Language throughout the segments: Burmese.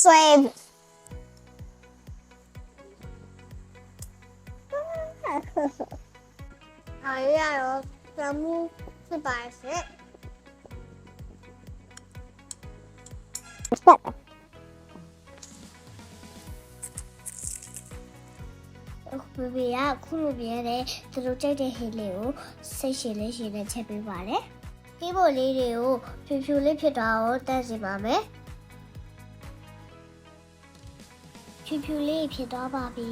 ဆွဲအားရတော့သမှုဖြစ်ပါစေဆက်ဘဘကခုလိုပြရဲသူတို့ကြိုက်တဲ့ဟင်းလေးကိုစိတ်ရှင်လေးရှင်နဲ့ချက်ပေးပါတယ်။ဒီဘိုလေးတွေကိုဖြူဖြူလေးဖြစ်သွားအောင်တန်းစီပါမယ်။ ဖြူဖြူလေးဖြစ်သွားပါပြီ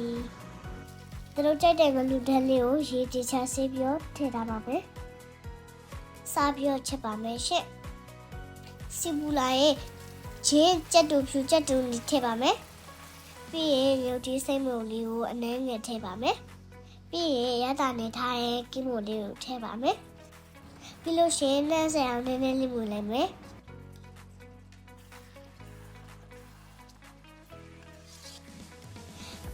။သူတို့ကြိုက်တဲ့ငလူတန်းလေးကိုရေကြည်ချဆေးပြီးတော့ထည့်ထားပါမယ်။စားပြီးတော့ချက်ပါမယ်ရှင့်။စီပူလာရဲ့ချင်းကြက်တူဖြူကြက်တူလေးထည့်ပါမယ်။ပြီးရင်ရုပ်ကြီးစိတ်မုံလေးကိုအနှဲငယ်ထည့်ပါမယ်။ပြီးရင်ရတာနေထားတဲ့ကင်းမိုလေးကိုထည့်ပါမယ်။ပြီးလို့ရှိရင်နှမ်းဆန်အောင်နည်းနည်းလေးမူလိုက်မယ်။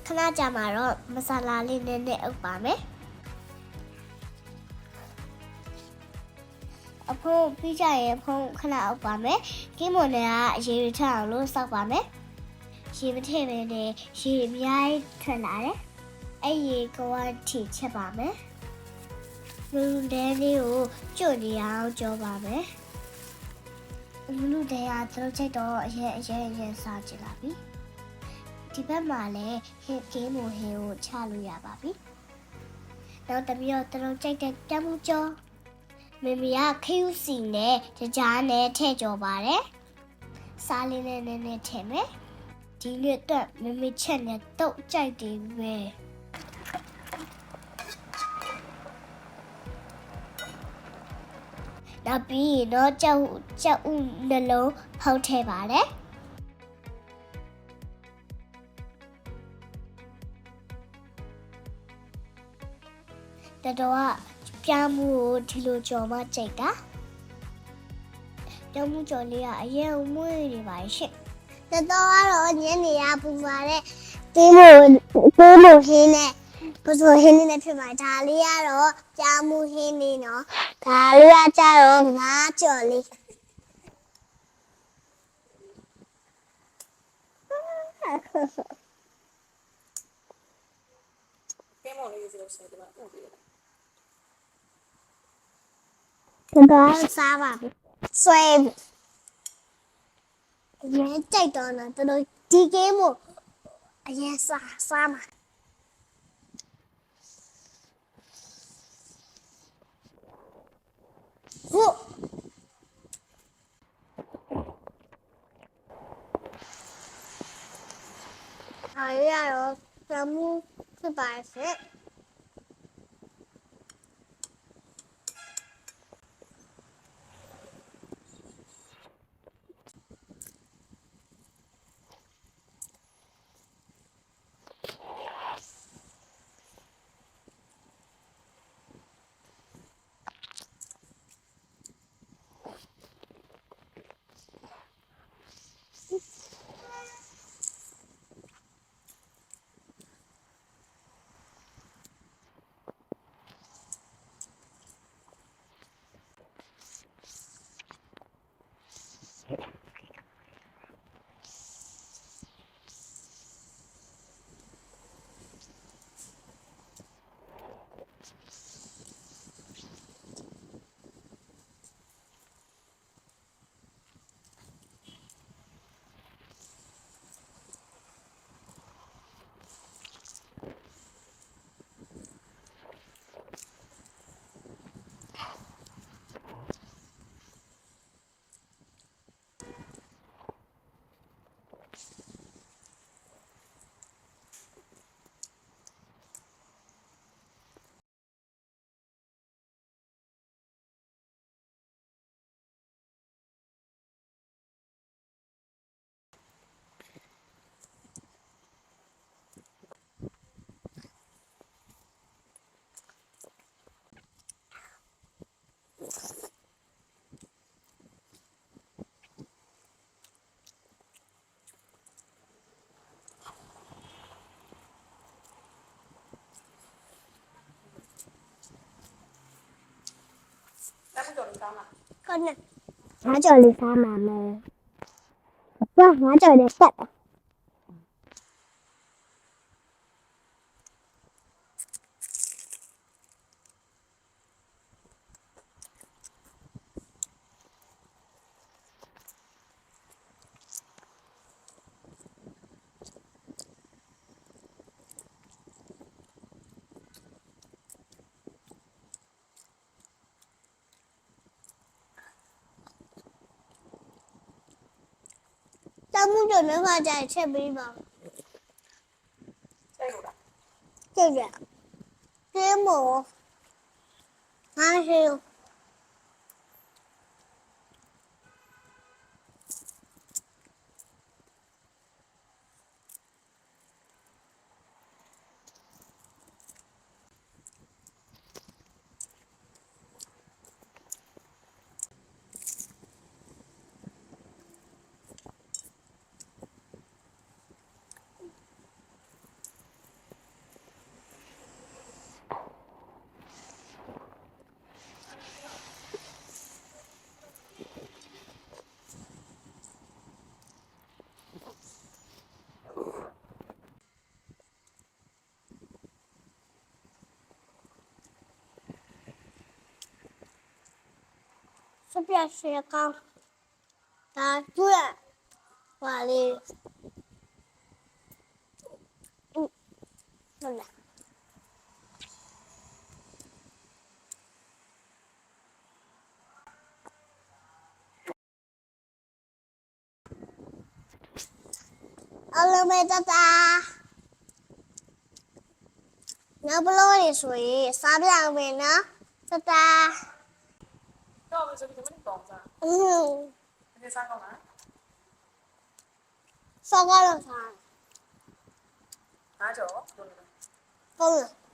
ခဏကြာမှာတော့မဆလာလေးနည်းနည်းအုပ်ပါမယ်။အဖုံးပြီးကြရင်အဖုံးခဏအုပ်ပါမယ်။ကင်းမွန်နဲ့ကအရေထအောင်လို့စောက်ပါမယ်။ရေမထည့်ဘဲနဲ့ရေအများကြီးထွက်လာတယ်။အဲ့ရေကဝတီချက်ပါမယ်။လူတဲလေးကိုကျွတ်နေအောင်ကြောပါမယ်။လူလူတဲကသူတို့ချက်တော့အရင်အရင်အရင်စားကြလာပြီ။ ဒီဘက်မှာလည်းဟစ်ကင်းမွန်ဟင်းကိုချလို့ရပါပြီ။နောက်တစ်မျိုးသူတို့ကြိုက်တဲ့တမှုကြောမမီကခယူစီနဲ့ကြကြားနဲ့ထည့်ကြောပါတယ်။စားလေးနဲ့နည်းနည်းထည့်မယ်။ဒီနေ့တော့မမီချက်နဲ့တုတ်ကြိုက်တယ်ပဲ။နောက်ပြီးရင်တော့ကြောက်ကြောက်ဥနှလုံးဖောက်ထည့်ပါတယ် တတော်ကပြားမှုကိုဒီလိုကြော်မှကြိတ်တာတောင်းမှုကြော်လေးကအရင်မွေးနေပါရှင့်တတော်ကတော့ညနေရပူပါတဲ့တင်းမို့တင်းမို့ဟင်းနဲ့ပစိုးဟင်းလေးနဲ့ဖြစ်ပါဒါလေးကတော့ပြားမှုဟင်းလေးနော်ဒါလေးကကြတော့ငါးကြော်လေးကဲမောင်လေးရေးစီလို့ရှိရ င်ဒီမှာဥပြီးတယ်တတော်စားပါပြီဆွဲ ကြိုက်တော့နော်တော်တော်ဒီကင်းမို့အရင်စားစားမှာဟုတ်အားရတော့သမှုဖြစ်ပါစေတက်မှုကြော်လေးကောင်းလားကောနဲ့ငါကြော်လေးစားမှာမယ်ဘာငါကြော်လေးဆက်တာ မှုတို့လည်းခါကြချက်ပေးပါစိတ်လို့လားကြည့်ကြကဲမို့ငါရှိ စပြရှေကောင်းဒါကျွတ်ပါလေဟုတ်လားအလုံးမဲ့တတာနောက်ဘလို့နေဆိုရင်စားပြအောင်မယ်နော်တတာ တော့မဆိုဒီမင်းတော့စားอืมဒီစားကောင်းလားစောကတော့စားငါကြောလို့ဟုတ်လား